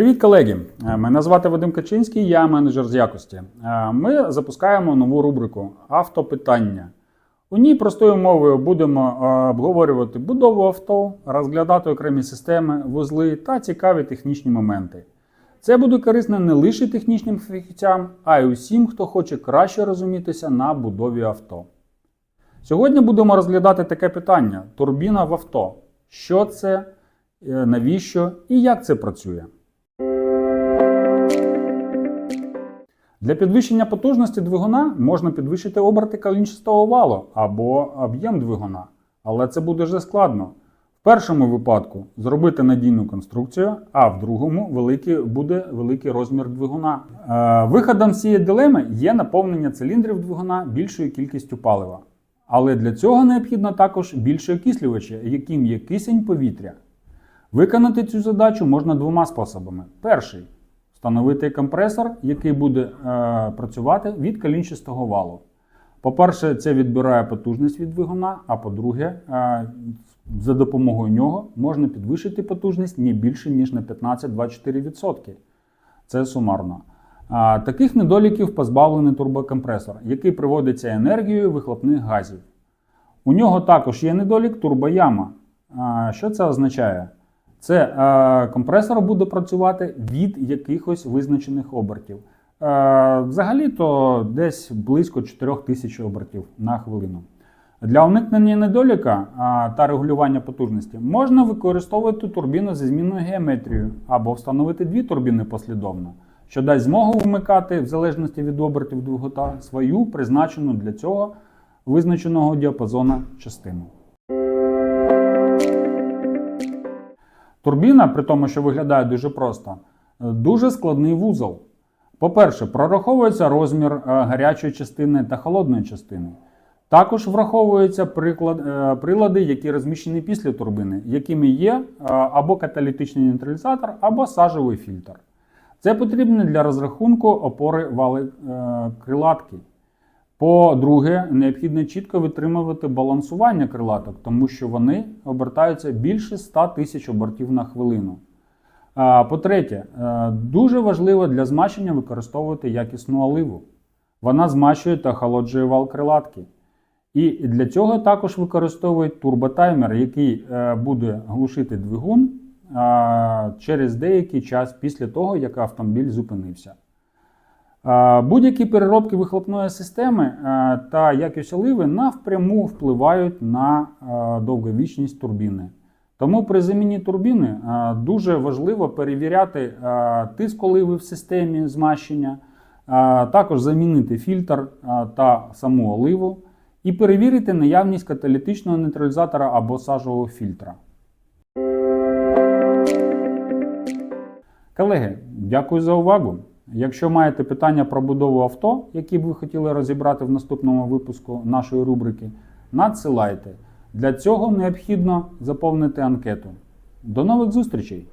Привіт, колеги! Е, Мене звати Вадим Качинський, я менеджер з якості. Е, Ми запускаємо нову рубрику Автопитання. У ній простою мовою будемо е, обговорювати будову авто, розглядати окремі системи, вузли та цікаві технічні моменти. Це буде корисно не лише технічним фахівцям, а й усім, хто хоче краще розумітися на будові авто. Сьогодні будемо розглядати таке питання: турбіна в авто. Що це, навіщо і як це працює? Для підвищення потужності двигуна можна підвищити оберти колінчастого валу або об'єм двигуна, але це буде вже складно. В першому випадку зробити надійну конструкцію, а в другому великий, буде великий розмір двигуна. Е, виходом цієї дилеми є наповнення циліндрів двигуна більшою кількістю палива. Але для цього необхідно також більше окислювача, яким є кисень повітря. Виконати цю задачу можна двома способами. Перший встановити компресор, який буде е, працювати від колінчастого валу. По-перше, це відбирає потужність від двигуна, а по-друге, е, за допомогою нього можна підвищити потужність не більше, ніж на 15-24%. Це сумарно. А, таких недоліків позбавлений турбокомпресор, який приводиться енергією вихлопних газів. У нього також є недолік турбояма. Що це означає? Це е, компресор буде працювати від якихось визначених обертів. Е, Взагалі-то десь близько 4000 обертів на хвилину. Для уникнення недоліка а, та регулювання потужності можна використовувати турбіну зі змінною геометрією або встановити дві турбіни послідовно, що дасть змогу вмикати в залежності від обертів двигуна свою призначену для цього визначеного діапазону частину. Турбіна, при тому, що виглядає дуже просто, дуже складний вузол. По-перше, прораховується розмір е, гарячої частини та холодної частини. Також враховуються е, прилади, які розміщені після турбини, якими є е, або каталітичний нейтралізатор, або сажовий фільтр. Це потрібно для розрахунку опори вали е, крилатки. По-друге, необхідно чітко витримувати балансування крилаток, тому що вони обертаються більше 100 тисяч обертів на хвилину. По-третє, е, дуже важливо для змащення використовувати якісну оливу. Вона змащує та охолоджує вал крилатки. І для цього також використовують турботаймер, який е, буде глушити двигун через деякий час після того, як автомобіль зупинився. Будь-які переробки вихлопної системи та якість оливи напряму впливають на довговічність турбіни. Тому при заміні турбіни дуже важливо перевіряти тиск оливи в системі змащення, також замінити фільтр та саму оливу і перевірити наявність каталітичного нейтралізатора або сажового фільтра. Колеги, дякую за увагу. Якщо маєте питання про будову авто, які б ви хотіли розібрати в наступному випуску нашої рубрики, надсилайте. Для цього необхідно заповнити анкету. До нових зустрічей!